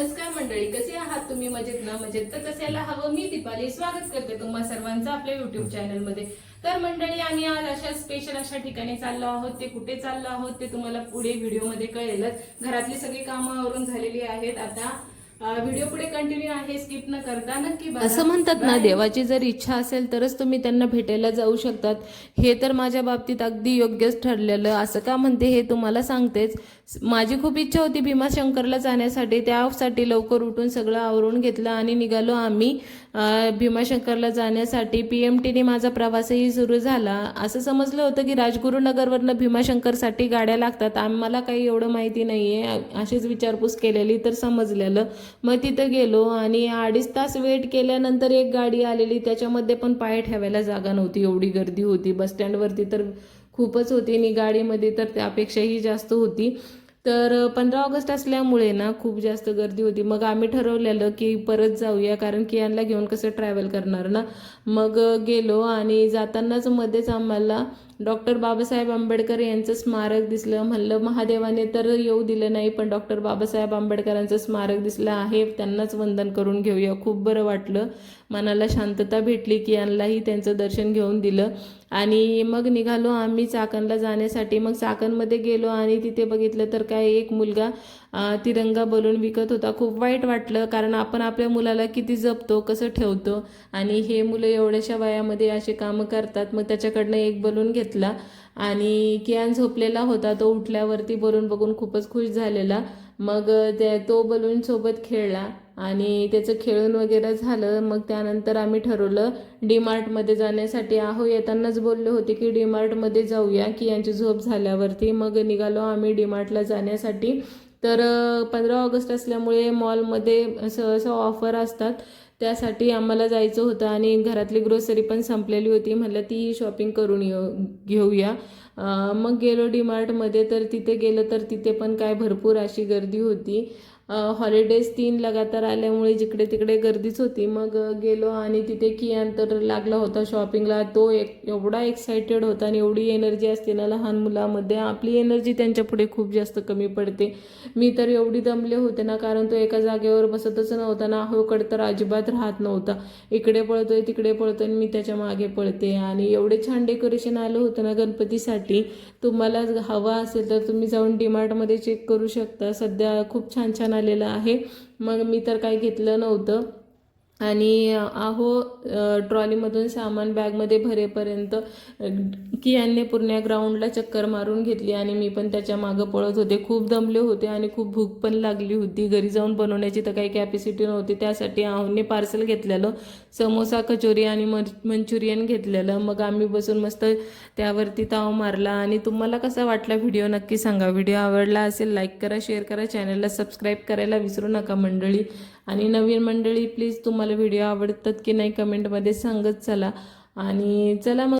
नमस्कार मंडळी कसे आहात तुम्ही? मजेत ना? मजेत तर असायला हवं? मी दीपाली. स्वागत करते तुम्हा सर्वांचं आपल्या युट्यूब चॅनलमध्ये तर मंडळी आम्ही आज अशा स्पेशल अशा ठिकाणी चाललो आहोत. ते कुठे चाललो आहोत ते तुम्हाला पुढे व्हिडिओमध्ये कळेलच. घरातली सगळी कामं आवरून झालेली आहेत. आता व्हिडिओ पुढे कंटिन्यू आहे स्किप न करता नक्की. असं म्हणतात ना. देवाची जर इच्छा असेल तरच तुम्ही त्यांना भेटायला जाऊ शकतात. हे तर माझ्या बाबतीत अगदी योग्यच ठरलेलं. असं का म्हणते हे तुम्हाला सांगतेच. माझी खूप इच्छा होती भीमाशंकरला जाण्यासाठी. त्यासाठी लवकर उठून सगळं आवरून घेतलं आणि निघालो आम्ही भीमाशंकरला जाण्यासाठी. पी एम टीने माझा प्रवासही सुरू झाला. असं समजलं होतं की राजगुरुनगरवरनं भीमाशंकरसाठी गाड्या लागतात. आम्हाला काही एवढं माहिती नाही आहे अशीच विचारपूस केलेली तर समजलेलं. मग तिथं गेलो आणि अडीच तास वेट केल्यानंतर एक गाडी आलेली. त्याच्यामध्ये पण पाय ठेवायला जागा नव्हती. एवढी गर्दी होती. बस स्टँडवरती तर खूपच होती आणि गाडीमध्ये तर त्यापेक्षाही जास्त होती. तर पंधरा ऑगस्ट असल्यामुळे ना खूप जास्त गर्दी होती. मग आम्ही ठरवलेलं की परत जाऊया. कारण की यांना घेऊन कसं ट्रॅव्हल करणार ना? मग गेलो आणि जातानाच मध्येच आम्हाला डॉक्टर बाबासाहेब आंबेडकर यांचं स्मारक दिसलं. म्हणलं महादेवाने तर येऊ दिलं नाही पण डॉक्टर बाबासाहेब आंबेडकरांचं स्मारक दिसलं आहे. त्यांनाच वंदन करून घेऊया. खूप बरं वाटलं. मनाला शांतता भेटली की यांनाही त्यांचं दर्शन घेऊन दिलं. आणि मग निघालो आम्ही चाकणला जाण्यासाठी. मग चाकणमध्ये गेलो आणि तिथे बघितलं तर काय एक मुलगा तिरंगा बलून विकत होता. खूप वाईट वाटलं कारण आपण आपल्या मुलाला किती जपतो कसं ठेवतो आणि हे मुलं एवढ्याशा वयामध्ये असे कामं करतात. मग त्याच्याकडनं एक बलून घेतला आणि कियान झोपलेला होता. तो उठल्यावरती बलून बघून खूपच खुश झालेला. मग त्या तो बलूनसोबत खेळला आणि त्याचं खेळून वगैरे झालं. मग त्यानंतर आम्ही ठरवलं डीमार्टमध्ये जाण्यासाठी. आहो येतानाच बोलले होते की डीमार्टमध्ये जाऊया की यांची झोप झाल्यावरती. मग निघालो आम्ही डीमार्टला जाण्यासाठी. तर पंधरा ऑगस्ट असल्यामुळे मॉलमध्ये सहसा ऑफर असतात. त्यासाठी आम्हाला जायचं होतं आणि घरातली ग्रोसरी पण संपलेली होती. म्हटलं ती शॉपिंग करून येऊ घेऊया. मग गेलो डीमार्टमध्ये. तर तिथे गेलं तर तिथे पण काय भरपूर अशी गर्दी होती. हॉलिडेज तीन लगातार आल्यामुळे जिकडे तिकडे गर्दीच होती. मग गेलो आणि तिथे कियान तर लागला होता शॉपिंगला तो एक एवढा एक्सायटेड होता आणि एवढी एनर्जी असते ना लहान मुलामध्ये. आपली एनर्जी त्यांच्या पुढे खूप जास्त कमी पडते. मी तर एवढी दमले होते ना कारण तो एका जागेवर बसतच नव्हता ना. ahoकडे तर अजिबात राहत नव्हता. इकडे पळतोय तिकडे पळतोय आणि मी त्याच्यामागे पळते. आणि एवढे छान डेकोरेशन आलं होतं ना गणपतीसाठी. तुम्हाला हवा असेल तर तुम्ही जाऊन डीमार्टमध्ये चेक करू शकता. सध्या खूप छान छान झालेलं आहे. मग मी तर काही घेतलं नव्हतं. आणि आहो ट्रॉलीमधून सामान बॅगमध्ये भरेपर्यंत कियानने पूर्ण ग्राउंडला चक्कर मारून घेतली आणि मी पण त्याच्या मागं पळत होते. खूप दमले होते आणि खूप भूक पण लागली होती. घरी जाऊन बनवण्याची तर काही कॅपॅसिटी नव्हती. त्यासाठी आहोने पार्सल घेतलेलं समोसा कचोरी आणि मंचुरियन घेतलेलं. मग आम्ही बसून मस्त त्यावरती ताव मारला आणि तुम्हाला कसा वाटला व्हिडिओ नक्की सांगा. व्हिडिओ आवडला असेल लाईक करा शेअर करा. चॅनलला सबस्क्राईब करायला विसरू नका मंडळी. आणि नवीन मंडळी प्लीज तुम्हाला व्हिडिओ आवडतात की नाही कमेंटमध्ये सांगत चला. आणि चला मग.